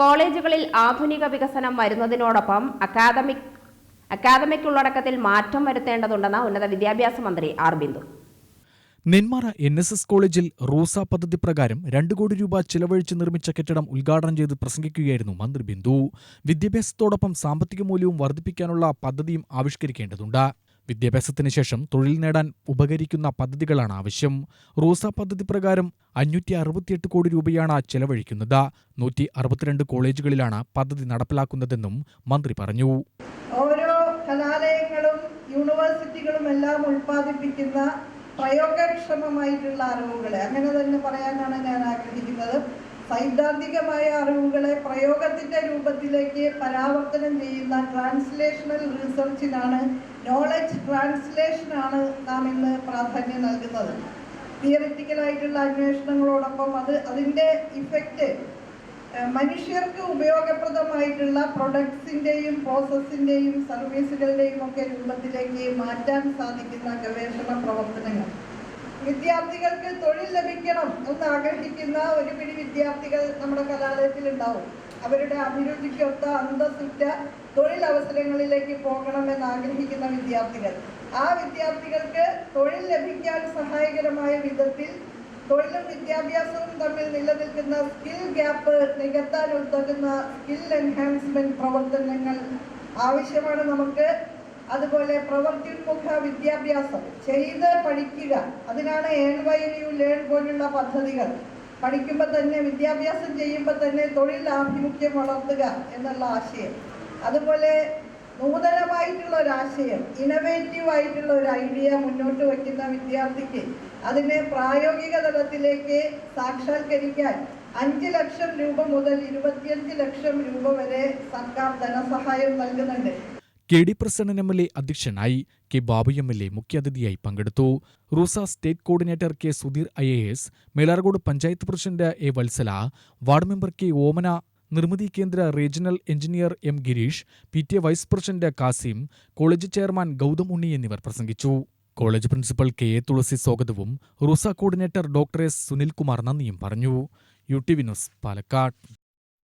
കോളേജുകളിൽ ആധുനിക വികസനം വരുന്നതിനോടൊപ്പം അക്കാദമിക് അക്കാദമിക് ഉള്ളടക്കത്തിൽ മാറ്റം വരുത്തേണ്ടതുണ്ടെന്ന് ഉന്നത വിദ്യാഭ്യാസ മന്ത്രി R Bindu. Nenmara N S S കോളേജിൽ റൂസ പദ്ധതി പ്രകാരം രണ്ട് കോടി രൂപ ചിലവഴിച്ച് നിർമ്മിച്ച കെട്ടിടം ഉദ്ഘാടനം ചെയ്ത് പ്രസംഗിക്കുകയായിരുന്നു മന്ത്രി ബിന്ദു. വിദ്യാഭ്യാസത്തോടൊപ്പം സാമ്പത്തിക മൂല്യവും വർദ്ധിപ്പിക്കാനുള്ള പദ്ധതിയും ആവിഷ്കരിക്കേണ്ടതുണ്ട്. വിദ്യാഭ്യാസത്തിന് ശേഷം തൊഴിൽ നേടാൻ ഉപകരിക്കുന്ന പദ്ധതികളാണ് ആവശ്യം. റൂസ പദ്ധതി പ്രകാരം അഞ്ഞൂറ്റി അറുപത്തിയെട്ട് കോടി രൂപയാണ് ചെലവഴിക്കുന്നത്. നൂറ്റി അറുപത്തിരണ്ട് കോളേജുകളിലാണ് പദ്ധതി നടപ്പിലാക്കുന്നതെന്നും മന്ത്രി പറഞ്ഞു. ഓരോ കലാലയങ്ങളും യൂണിവേഴ്സിറ്റികളും എല്ലാം ഉൽപ്പാദിപ്പിക്കുന്ന പ്രയോഗക്ഷമമായിട്ടുള്ള അറിവുകളെ അങ്ങനെ തന്നെ പറയാനാണ് ഞാൻ ആഗ്രഹിക്കുന്നത്. സൈദ്ധാന്തികമായ അറിവുകളെ പ്രയോഗത്തിന്റെ രൂപത്തിലേക്ക് പരാവർത്തനം ചെയ്യുന്ന ട്രാൻസ്ലേഷണൽ റിസർച്ചിനാണ് നോളജ് ട്രാൻസ്ലേഷനാണ് നാം ഇന്ന് പ്രാധാന്യം നൽകുന്നത്. തിയറിറ്റിക്കലായിട്ടുള്ള അന്വേഷണങ്ങളോടൊപ്പം അത് അതിന്റെ ഇഫക്റ്റ് മനുഷ്യർക്ക് ഉപയോഗപ്രദമായിട്ടുള്ള പ്രൊഡക്ട്സിന്റെയും പ്രോസസ്സിന്റെയും സർവീസുകളുടെയും ഒക്കെ രൂപത്തിലേക്ക് മാറ്റാൻ സാധിക്കുന്ന ഗവേഷണ പ്രവർത്തനങ്ങൾ. വിദ്യാർത്ഥികൾക്ക് തൊഴിൽ ലഭിക്കണം എന്ന് ആഗ്രഹിക്കുന്ന ഒരു പിടി വിദ്യാർത്ഥികൾ നമ്മുടെ കലാലയത്തിൽ ഉണ്ടാവും അവരുടെ അഭിരുചിക്കൊത്ത അന്തസ്സുറ്റ തൊഴിലവസരങ്ങളിലേക്ക് പോകണമെന്ന് ആഗ്രഹിക്കുന്ന വിദ്യാർത്ഥികൾ. ആ വിദ്യാർത്ഥികൾക്ക് തൊഴിൽ ലഭിക്കാൻ സഹായകരമായ വിധത്തിൽ തൊഴിലും വിദ്യാഭ്യാസവും തമ്മിൽ നിലനിൽക്കുന്ന സ്കിൽ ഗ്യാപ്പ് നികത്താൻ ഉതകുന്ന സ്കിൽ എൻഹാൻസ്മെന്റ് പ്രവർത്തനങ്ങൾ ആവശ്യമാണ് നമുക്ക്. അതുപോലെ പ്രവർത്തിമുഖ വിദ്യാഭ്യാസം ചെയ്ത് പഠിക്കുക. അതിനാണ് ഏൺ വൈ യു ലേൺ പോലുള്ള പദ്ധതികൾ. പഠിക്കുമ്പോൾ തന്നെ വിദ്യാഭ്യാസം ചെയ്യുമ്പോൾ തന്നെ തൊഴിൽ ആഭിമുഖ്യം വളർത്തുക എന്നുള്ള ആശയം. അതുപോലെ നൂതനമായിട്ടുള്ള ആശയം ഇന്നവേറ്റീവ് ആയിട്ടുള്ള ഒരു ഐഡിയ മുന്നോട്ട് വയ്ക്കുന്ന വിദ്യാർത്ഥിക്ക് അതിനെ പ്രായോഗിക തലത്തിലേക്ക് സാക്ഷാത്കരിക്കാൻ അഞ്ച് ലക്ഷം രൂപ മുതൽ ഇരുപത്തിയഞ്ച് ലക്ഷം രൂപ വരെ സർക്കാർ ധനസഹായം നൽകുന്നുണ്ട്. K D Prasannan M L A അധ്യക്ഷനായി K Babu M L A മുഖ്യാതിഥിയായി പങ്കെടുത്തു. RUSA state coordinator K Sudheer I A S Melarcode panchayat president A Valsala ward member K Omana Nirmithi Kendra regional engineer M Gireesh P T A vice president Kasim college chairman Gautham Unni എന്നിവർ പ്രസംഗിച്ചു. College principal K A Thulasi സ്വാഗതവും RUSA coordinator doctor S Sunilkumar നന്ദിയും പറഞ്ഞു. U T V news Palakkad.